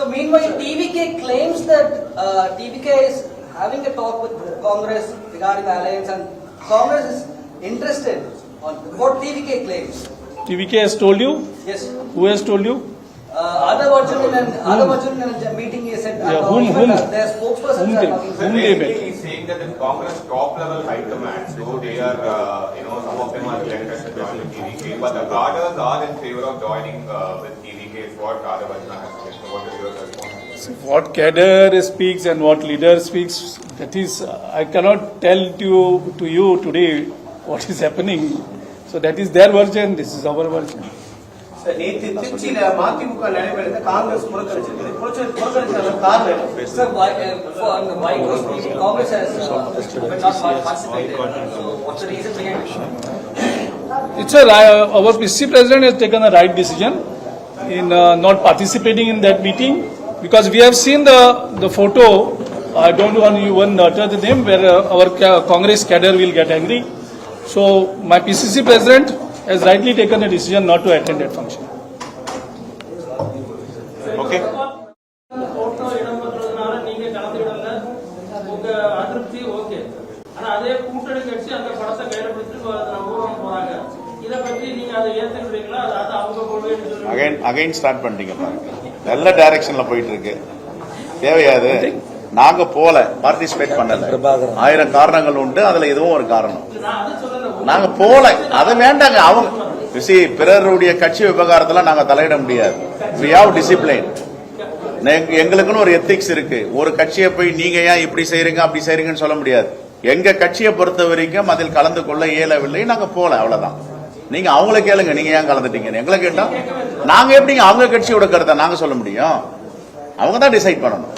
So meanwhile, TVK claims that uh, TVK is having a talk with Congress regarding the alliance and Congress is interested on what TVK claims. TVK has told you? Yes. Who has told you? Uh, other Arjun in an, other Arjun in a meeting he said, Yeah, uh, whom- even whom? uh, their spokespersons Whom are whom they basically met? he's saying that the Congress top level high command, so they are, uh, you know, some of them are reluctant to join with TVK, but the cadres are in favor of joining uh, with TVK is what Raghav Arjuna so what cadre speaks and what leader speaks, that is, I cannot tell to you, to you today what is happening. So that is their version, this is our version. It's a, our PC president has taken the right decision in uh, not participating in that meeting because we have seen the, the photo, I don't want to even utter the name, where uh, our ca- Congress cadre will get angry. So my PCC president has rightly taken a decision not to attend that function. Okay. Photo இடம் பண்றதுனால நீங்க கலந்துக்கிடல உங்க அதிருப்தி okay ஆனா அதே கூட்டணி கட்சி அந்த படத்தை கையில பிடிச்சிட்டு அகைன் அகைன் ஸ்டார்ட் பண்ணிட்டீங்க பாருங்க. நல்ல டைரக்ஷன்ல போயிட்டு இருக்கு. தேவையாது. நாங்க போல பார்ட்டிசிபேட் பண்ணல. ஆயிரம் காரணங்கள் உண்டு அதுல இதுவும் ஒரு காரணம். நாங்க போல. அது வேண்டாங்க. அவங்க see, பிறருடைய கட்சி விவகாரத்துல நாங்க தலையிட முடியாது. Have discipline. எங்க- எங்களுக்குன்னு ஒரு எத்திக்ஸ் இருக்கு. ஒரு கட்சியை போய் நீங்க ஏன் இப்படி செய்றீங்க அப்படி செய்றீங்கன்னு சொல்ல முடியாது. எங்க கட்சியை பொறுத்த வரைக்கும் அதில் கலந்து கொள்ள இயலவில்லை. நாங்க போல அவ்வளவுதான். நீங்க அவங்கள கேளுங்க. நீங்க ஏன் கலந்துட்டீங்க எங்களை கேட்டா நாங்க எப்படிங்க அவங்க கட்சியோட கருத்தை நாங்க சொல்ல முடியும்? அவங்க தான் டிசைட் பண்ணணும்.